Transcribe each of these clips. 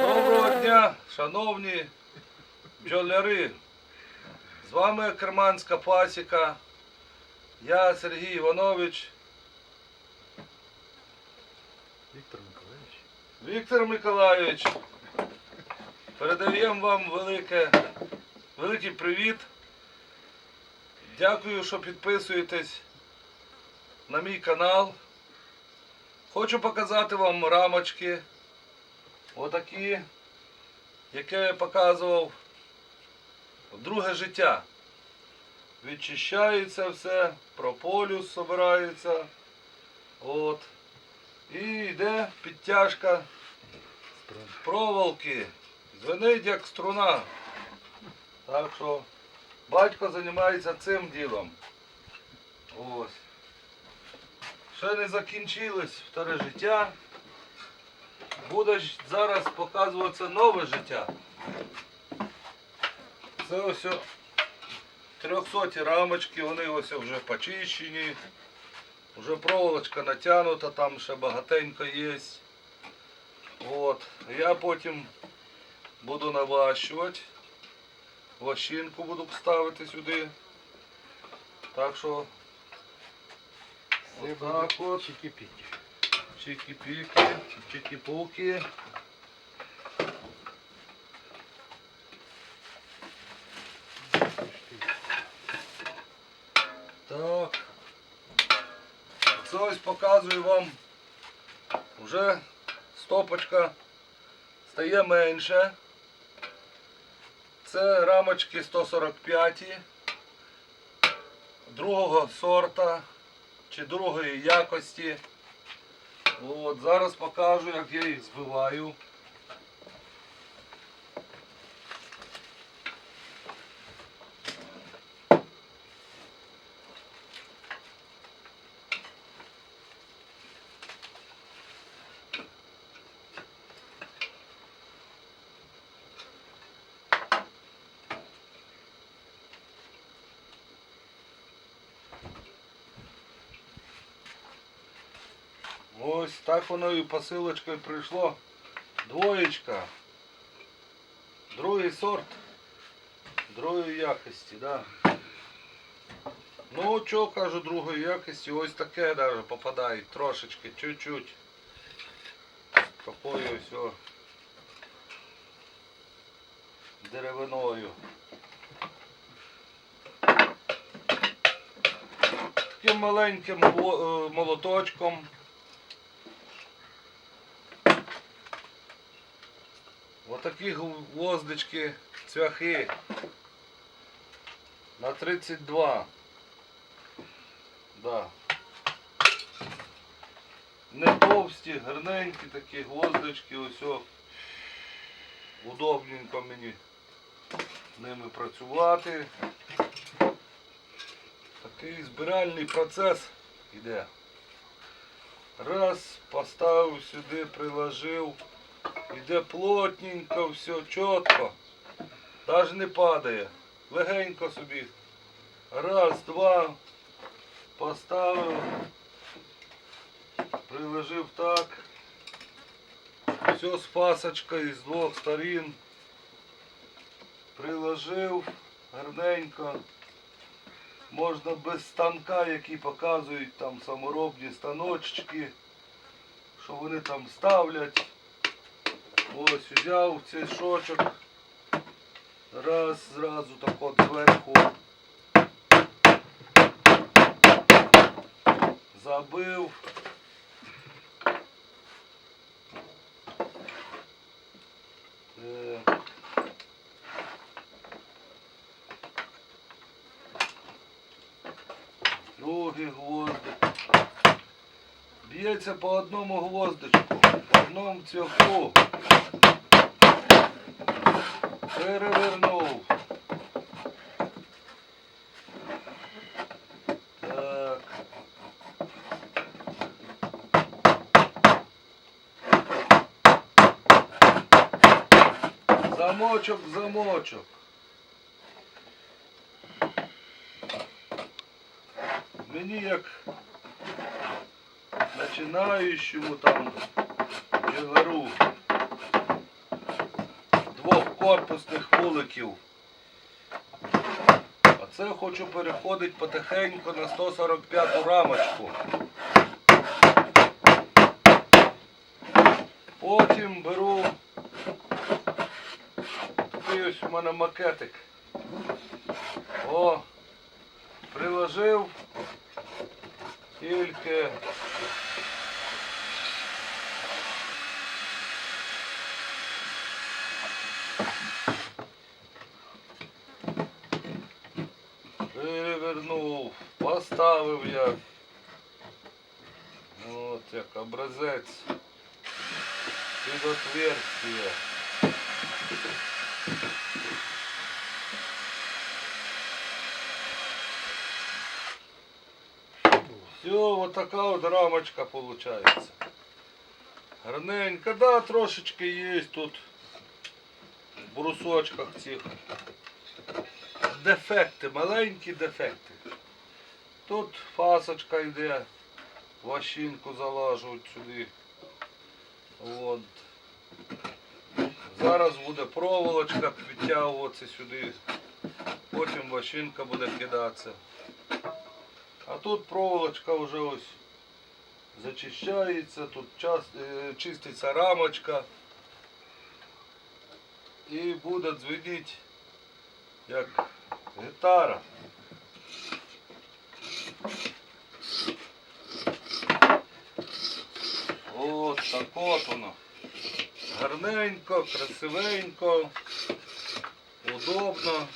Доброго дня, шановні бджоляри. З вами Керманська пасіка. Я Сергій Іванович. Віктор Миколаївич. Віктор Миколайович. Передаємо вам велике, великий привіт. Дякую, що підписуєтесь на мій канал. Хочу показати вам рамочки. Отакі, яке я показував друге життя. Відчищається все, прополюс збирається. От. І йде підтяжка проволоки. Звенить як струна. Так що батько займається цим ділом. Ось. Ще не закінчилось вторе життя. Буде зараз показуватися нове життя. Це ось 300 рамочки, вони ось вже почищені. Вже проволочка натягнута, там ще багатенько є. От. Я потім буду наващувати. Ващинку буду ставити сюди. Так що отак от. чики-піки. Чики-піки, чики-пуки. Так. Це ось показую вам. Вже стопочка стає менше. Це рамочки 145 другого сорта чи другої якості. От, зараз покажу, як я їх збиваю. Ось так воно і посилочкою прийшло. Двоєчка. Другий сорт. Другої якості, да. Ну, що кажу, другої якості, ось таке даже попадає трошечки, чуть-чуть. Такою ось о деревиною. Таким маленьким е, молоточком. Отакі гвоздички, цвяхи на 32. Да. Не товсті, гарненькі такі гвоздички, ось. Удобненько мені ними працювати. Такий збиральний процес іде. Раз, поставив сюди, приложив. Іде плотненько, все чітко. Навіть не падає. Легенько собі. Раз, два. Поставив. Приложив так. Все з пасочкою з двох сторін. Приложив гарненько. Можна без станка, які показують там саморобні станочки, що вони там ставлять. Ось взяв цей шочок. Раз, зразу так от зверху. Забив. Е, Другий гвоздик б'ється по одному гвоздочку, по одному цвяху. Перевернув. Так. Замочок, замочок. Мені як починаючому там джелеру двох корпусних вуликів. А це хочу переходити потихеньку на 145 рамочку. Потім беру такий ось у мене макетик. О, приложив тільки перевернув, поставив як. От як образець під отверстие. Все, вот така от рамочка получается. Гарненько, да, трошечки є тут в брусочках цих дефекти, маленькі дефекти. Тут фасочка йде, ващинку залажують сюди. От. Зараз буде проволочка підтягуватися сюди, потім ващинка буде кидатися. А тут проволочка вже ось зачищається, тут е, чиститься рамочка і буде дзвеніть як гітара. От так от воно. Гарненько, красивенько, удобно.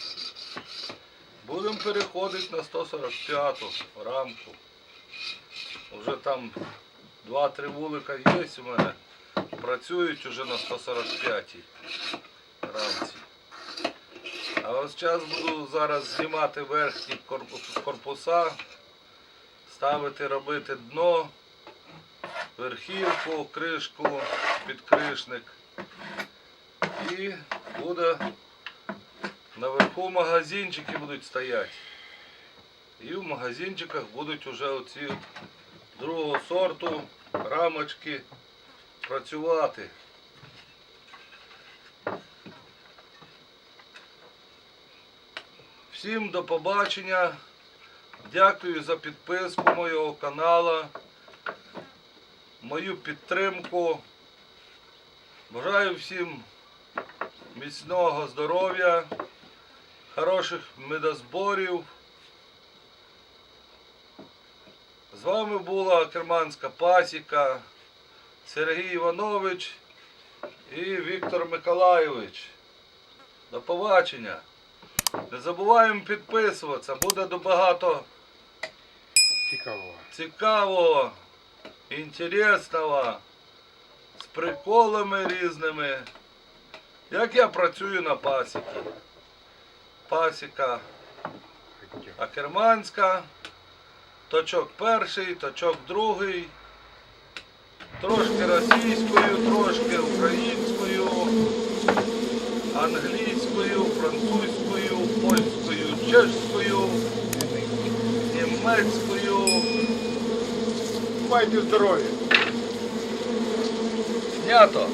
Будемо переходити на 145-ту рамку. Уже там 2-3 вулика є у мене. Працюють уже на 145-й рамці. А ось зараз буду зараз знімати верхні корпуса, ставити, робити дно, верхівку, кришку, підкришник. І буде наверху магазинчики будуть стояти. І в магазинчиках будуть вже оці другого сорту рамочки працювати. Всім до побачення. Дякую за підписку моєго каналу, мою підтримку. Бажаю всім міцного здоров'я, хороших медозборів. З вами була Керманська пасіка, Сергій Іванович і Віктор Миколайович. До побачення. Не забуваємо підписуватися, буде багато Цікаво. цікавого, інтересного, з приколами різними. Як я працюю на пасіці. Пасіка Акерманська, точок перший, точок другий, трошки російською, трошки українською, англійською, французькою, польською, чешською, німецькою. Майте здоров'я. Знято.